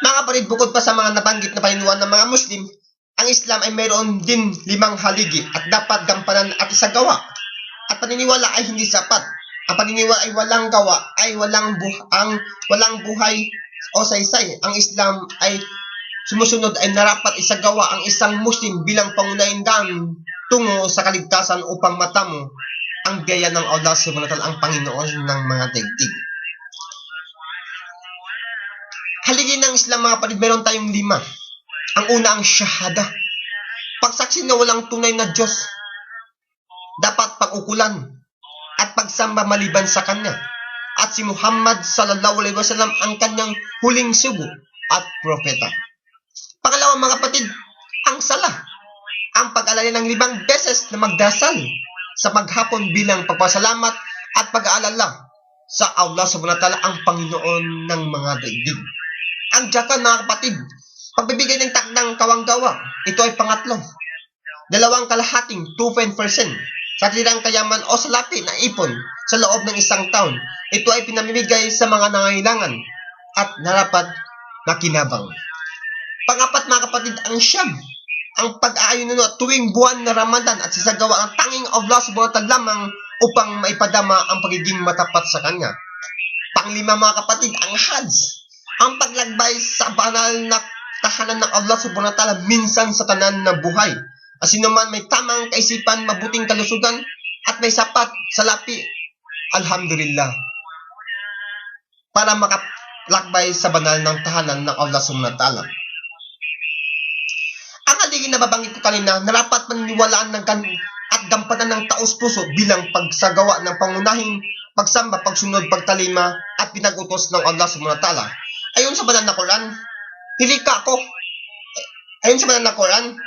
Mga kapatid, bukod pa sa mga nabanggit na paniniwala ng mga Muslim, ang Islam ay mayroon din limang haligi at dapat gampanan at isagawa. At paniniwala ay hindi sapat. Ang paniniwala ay walang gawa, ay walang buh ang walang buhay o saysay. Ang Islam ay sumusunod ay narapat isagawa ang isang Muslim bilang pangunahing daan tungo sa kaligtasan upang matamo ang biyaya ng Allah subhanahu wa ta'ala ang Panginoon ng mga daigdig. Ng Islam mga kapatid, meron tayong lima. Ang una ang shahada. Pagsaksi na walang tunay na Diyos. Dapat pagukulan at pagsamba maliban sa Kanya. At si Muhammad sallallahu alaihi wasallam ang kanyang huling sugo at propeta. Pangalawa mga kapatid, ang sala. Ang pag-alala ng limang beses na magdasal sa maghapon bilang pagpasalamat at pag-aalala sa Allah subhanahu wa ta'ala ang Panginoon ng mga daigdig. Ang jakan mga kapatid, pagbibigay ng takdang kawanggawa, ito ay pangatlo. Dalawang kalahating 2% sa tirang kayaman o sa lapi na ipon sa loob ng isang taon. Ito ay pinamimigay sa mga nangailangan at narapat na kinabang. Pangapat mga kapatid, ang siyam. Ang pag-aayuno tuwing buwan na Ramadan at sisagawa ang tanging Allah subhanahu lamang upang maipadama ang pagiging matapat sa Kanya. Panglima mga kapatid, ang Hajj. Ang paglakbay sa banal na tahanan ng Allah subhanahu wa ta'ala minsan sa tanan na buhay. Asino man may tamang kaisipan, mabuting kalusugan, at may sapat sa lapi, Alhamdulillah. Para makaplakbay sa banal ng tahanan ng Allah subhanahu wa ta'ala. Ang haligi na babanggit ko kanina, narapat paniniwalaan ng kan at gampanan ng taos puso bilang pagsagawa ng pangunahing pagsamba, pagsunod, pagtalima at pinagutos ng Allah subhanahu wa ta'ala. Ayon sa banal na Quran, hilika ko. Ayon sa banal na Quran,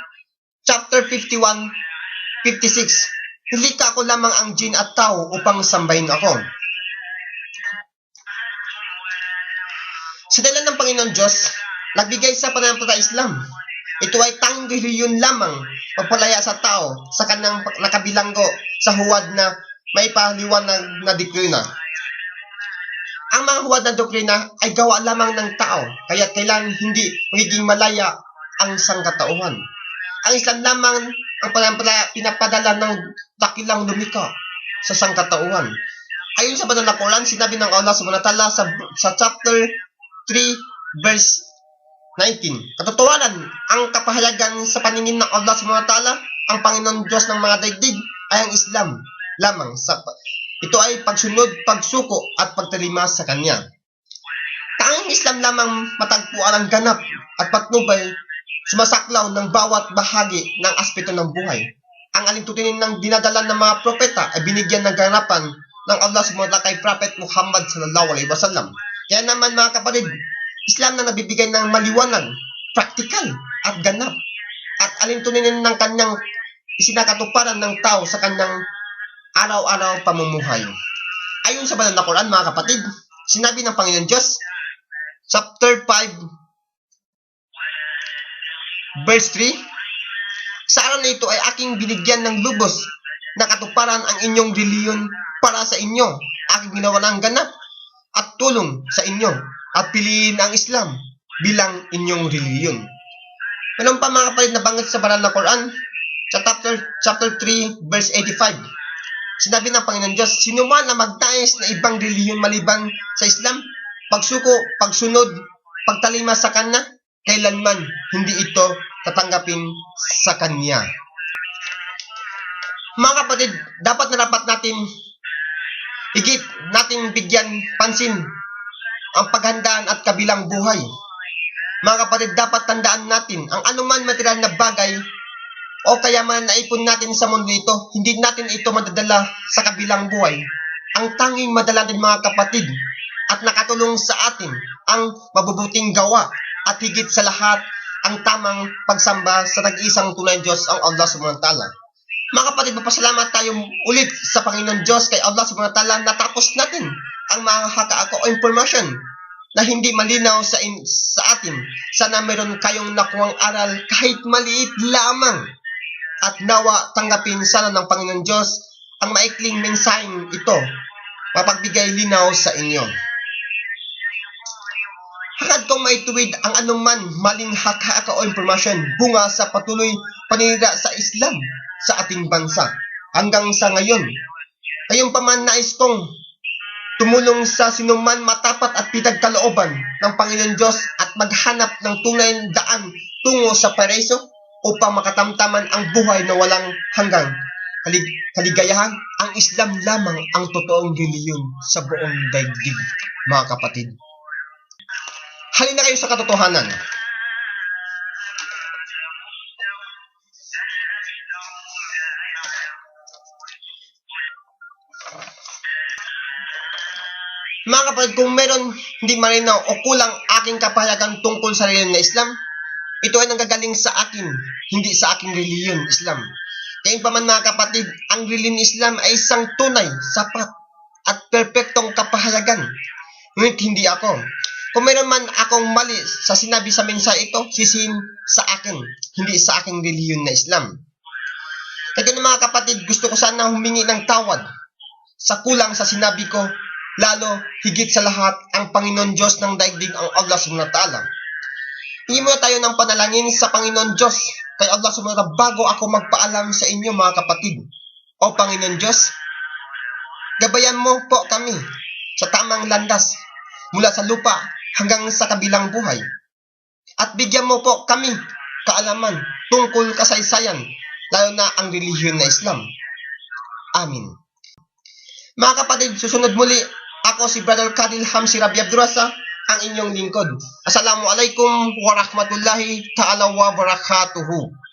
chapter 51, 56, hilika ko lamang ang jin at tao upang sambahin ako. Sa dalan ng Panginoon Diyos, nagbigay sa pananampalataya Islam. Ito ay tanging reliyon lamang pagpalaya sa tao sa kanyang nakabilanggo sa huwad na may paliwanag na dikrina. Ang mga huwad na doktrina ay gawa lamang ng tao, kaya kailangan hindi magiging malaya ang sangkatauhan. Ang Islam lamang ang pinapadala ng dakilang lumika sa sangkatauhan. Ayon sa banal na Quran, sinabi ng Allah subhanahu wa ta'ala sa, sa chapter 3 verse 19. Katotohanan, ang kapahayagan sa paningin ng Allah subhanahu wa ta'ala, ang Panginoon Diyos ng mga daigdig, ay ang Islam lamang. Sa, ito ay pagsunod, pagsuko, at pagtalima sa Kanya. Tanging Islam lamang matagpuan ang ganap at patnubay sumasaklaw ng bawat bahagi ng aspeto ng buhay. Ang alintutinin ng dinadala ng mga propeta ay binigyan ng ganapan ng Allah ta'ala kay Prophet Muhammad sallallahu alaihi wasallam. Kaya naman mga kapatid, Islam na nabibigay ng maliwanag, praktikal, at ganap. At alintuninin ng kanyang isinakatuparan ng tao sa kanyang araw-araw pamumuhay. Ayon sa banal na Quran, mga kapatid, sinabi ng Panginoon Diyos, chapter 5, verse 3, Sa araw na ito ay aking binigyan ng lubos na katuparan ang inyong reliyon para sa inyo. Aking ginawa ng ganap at tulong sa inyo at piliin ang Islam bilang inyong reliyon. Meron pa mga kapatid na banggit sa banal na Quran sa chapter, chapter 3 verse 85. Sinabi ng Panginoon Diyos, sino man na magtais na ibang reliyon maliban sa Islam, pagsuko, pagsunod, pagtalima sa Kanya, kailanman hindi ito tatanggapin sa Kanya. Mga kapatid, dapat na dapat natin higit natin bigyan pansin ang paghandaan at kabilang buhay. Mga kapatid, dapat tandaan natin ang anuman material na bagay o kaya man naipon natin sa mundo ito, hindi natin ito madadala sa kabilang buhay. Ang tanging madala din mga kapatid at nakatulong sa atin ang mabubuting gawa at higit sa lahat ang tamang pagsamba sa nag-isang tunay Diyos ang Allah subhanahu wa ta'ala. Mga kapatid, mapasalamat tayo ulit sa Panginoon Diyos kay Allah subhanahu wa ta'ala natapos natin ang mga hakaako o impormasyon na hindi malinaw sa, in, sa atin. Sana meron kayong nakuwang aral kahit maliit lamang at nawa tanggapin sana ng Panginoon Diyos ang maikling mensaheng ito mapagbigay linaw sa inyo. Hakad kong maituwid ang anuman maling haka o impormasyon bunga sa patuloy paninira sa Islam sa ating bansa hanggang sa ngayon. Kayong paman nais kong tumulong sa sinuman matapat at pinagkalooban ng Panginoon Diyos at maghanap ng tunay na daan tungo sa pareso upang makatamtaman ang buhay na walang hanggang kalig kaligayahan, ang Islam lamang ang totoong reliyon sa buong daigdig, mga kapatid. Halina kayo sa katotohanan. Mga kapatid, kung meron hindi malinaw o kulang aking kapahayagan tungkol sa reliyon na Islam, ito ay nanggagaling sa akin, hindi sa aking reliyon Islam. Kaya pa man mga kapatid, ang reliyon Islam ay isang tunay, sapat, at perpektong kapahayagan. Ngunit hindi ako. Kung meron man akong mali sa sinabi sa mensahe ito, sisihin sa akin, hindi sa aking reliyon na Islam. Kaya ganun mga kapatid, gusto ko sana humingi ng tawad sa kulang sa sinabi ko, lalo higit sa lahat ang Panginoon Diyos ng daigdig ang Allah subhanahu wa ta'ala. Muna tayo ng panalangin sa Panginoon Diyos kay Allah ta'ala bago ako magpaalam sa inyo mga kapatid. O Panginoon Diyos, gabayan mo po kami sa tamang landas mula sa lupa hanggang sa kabilang buhay. At bigyan mo po kami kaalaman tungkol kasaysayan, lalo na ang relihiyon na Islam. Amin. Mga kapatid, susunod muli, ako si Brother Kadil Hamsi Rabi Abdurasa, ang inyong lingkod. Assalamualaikum warahmatullahi ta'ala wa barakatuhu.